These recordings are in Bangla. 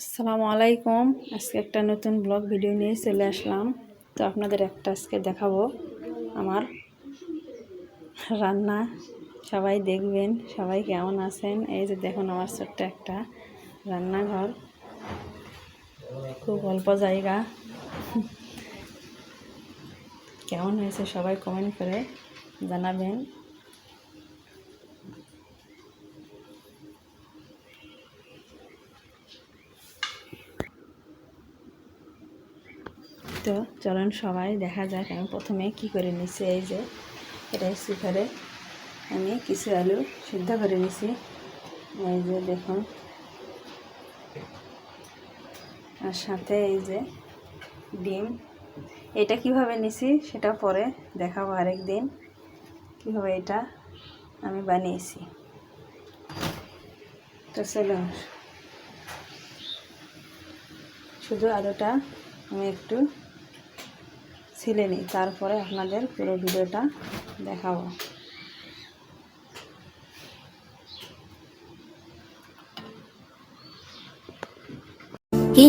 আসসালামু আলাইকুম। আজকে একটা নতুন ব্লগ ভিডিও নিয়ে চলে আসলাম। তো আপনাদের একটা আজকে দেখাবো আমার রান্না। সবাই দেখবেন, সবাই কেমন আছেন? এই যে দেখুন আমার ছোট্ট একটা রান্নাঘর। খুব অল্প জায়গা। কেমন হয়েছে সবাই কমেন্ট করে জানাবেন। তো চলুন সবাই দেখা যাক আমি প্রথমে কি করে নিছি, এই যে এটা শিখরে আমি কিছু আলু সিদ্ধ করে নিছি, এই যে দেখুন। আর সাথে এই যে ডিম। এটা কীভাবে নিছি সেটা পরে দেখাবো আরেক দিন কীভাবে এটা আমি বানিয়েছি। তো চলুন, শুধু আলুটা আমি একটু ছিলে নিই তারপরে আপনাদের পুরো ভিডিওটা দেখাবো। কে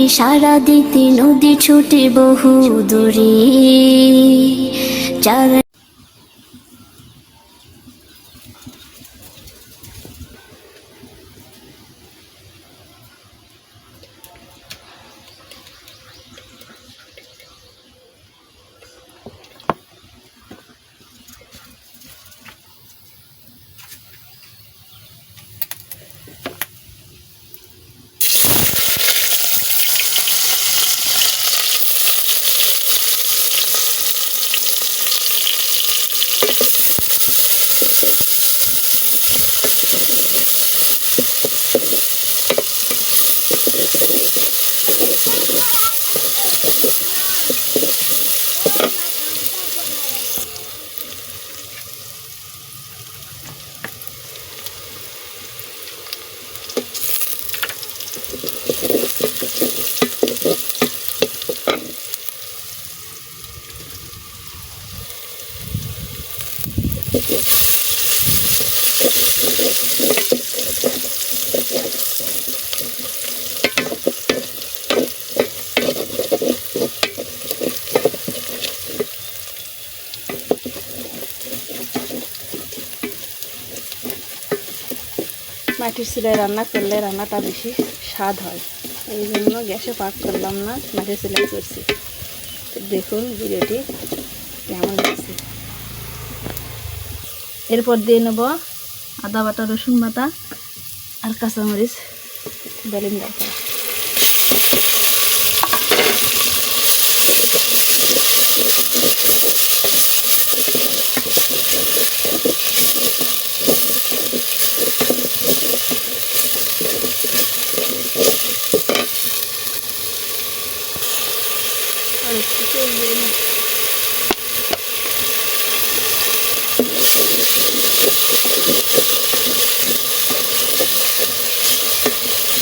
প্রেমী সারা দিতে নদী ছুটে বহু দূরে চার মাটির চুলায় রান্না করলে রান্নাটা বেশি স্বাদ হয়। এই জন্য গ্যাসে পাক করলাম না, মাটির চুলায় করছি। দেখুন ভিডিওটি কেমন লাগছে এরপর দিয়ে নেব আদা বাটা রসুন বাটা আর কাঁচামরিচ বেলিন দরকার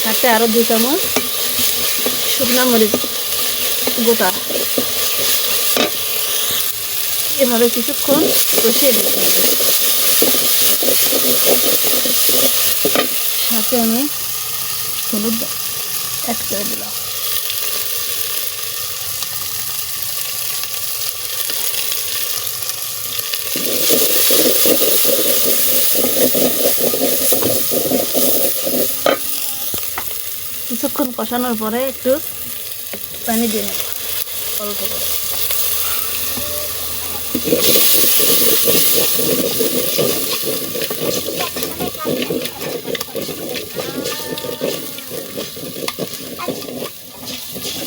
সাথে আরও দু চামচ শুকনো মরিচ গোটা। এভাবে কিছুক্ষণ কষিয়ে দিতে হবে। সাথে আমি হলুদ অ্যাড করে দিলাম। কিছুক্ষণ কষানোর পরে একটু পানি দিয়ে নেব, অল্প করে।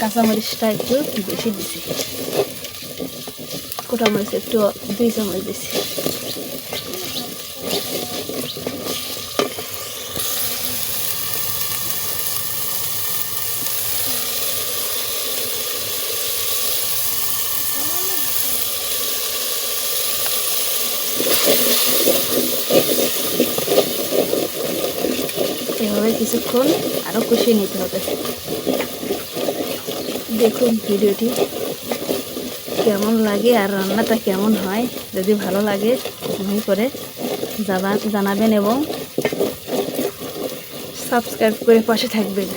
কাঁচামরিচটা একটু বেশি দিছি। কোটা মরিচ একটু দুই চামচ দিছি এভাবে কিছুক্ষণ আরও কষিয়ে নিতে হবে। দেখুন ভিডিওটি কেমন লাগে আর রান্নাটা কেমন হয়। যদি ভালো লাগে, কমেন্ট করে জানা, জানাবেন এবং সাবস্ক্রাইব করে পাশে থাকবেন।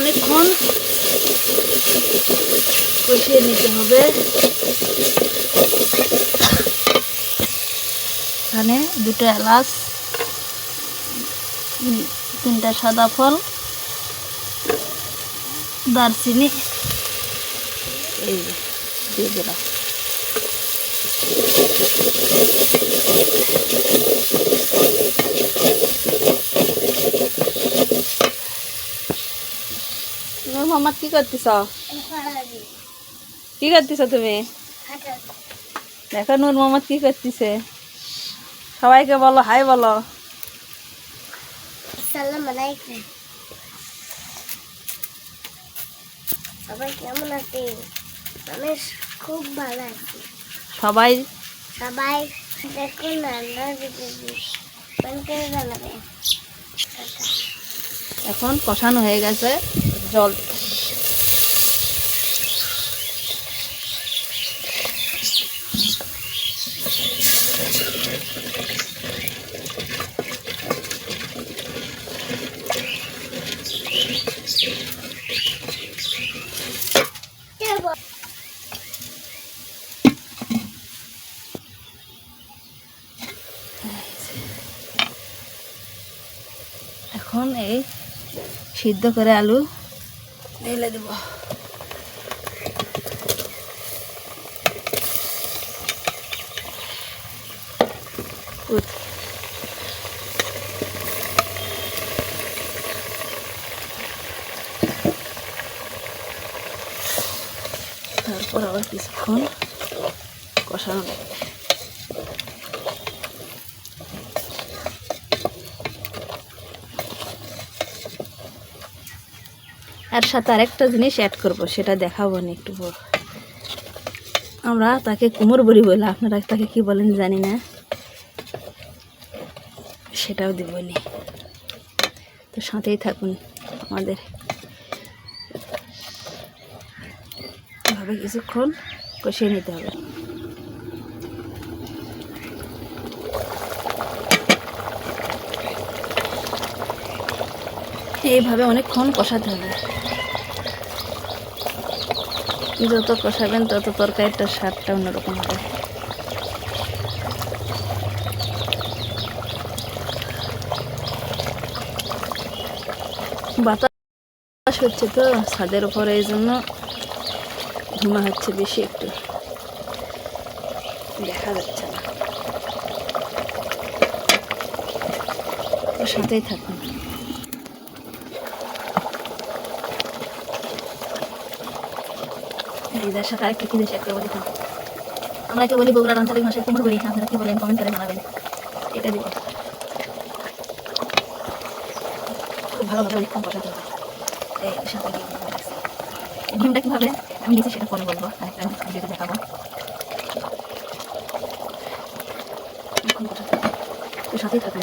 অনেকক্ষণ কষিয়ে নিতে হবে। এখানে দুটো এলাচ উম, তিনটা সাদা ফল দারচিনি এই দিয়ে দিলাম। মোহাম্মদ কি করতেছ? কি করতেছ তুমি? দেখো নূর মোহাম্মদ কি করতেছে। সবাইকে বলো হাই বলো। সবাই কেমন আমি খুব ভালো আছি। সবাই? সবাই দেখুন এখন কষানো হয়ে গেছে জল এখন এই সিদ্ধ করে আলু ঢেলে দেব। তারপর আবার কিছুক্ষণ কষানো আর সাথে আরেকটা জিনিস অ্যাড করব, সেটা দেখাবো না একটু। আমরা তাকে কুমোর বড়ি বলে, আপনারা তাকে কি বলেন জানি না। সেটাও দেবনি তো সাথেই থাকুন আমাদের। এভাবে কিছুক্ষণ কষিয়ে নিতে হবে। এইভাবে অনেকক্ষণ কষাতে হবে। যত কষাবেন, তত তরকারিটার স্বাদটা অন্যরকম হবে। বাতাস হচ্ছে তো, ছাদের উপরে এই জন্য ধুমা হচ্ছে বেশি একটু। দেখা যাচ্ছে না। সাথেই থাকুন। দিদার সাথে আরেকটা কি দেশে একটা বলি আমরা কে বলি বগুড়ার আঞ্চলিক ভাষায় কুমড়ো বলি আপনারা কি বলেন কমেন্ট করে জানাবেন। এটা দিব। খুব ডিমটা কীভাবে আমি দিচ্ছি সেটা পরে বলব, আরেকটা ভিডিওতে দেখাবো। সাথেই থাকুন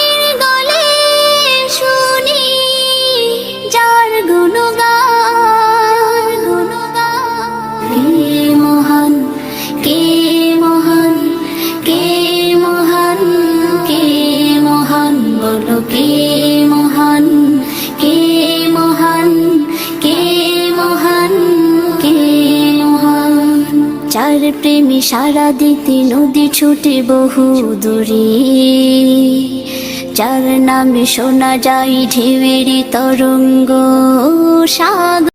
প্রেমী সারা দিতে নদী ছুটে বহু দূরে। যার নামে শোনা যায় ঢেউয়ের তরঙ্গ সাগর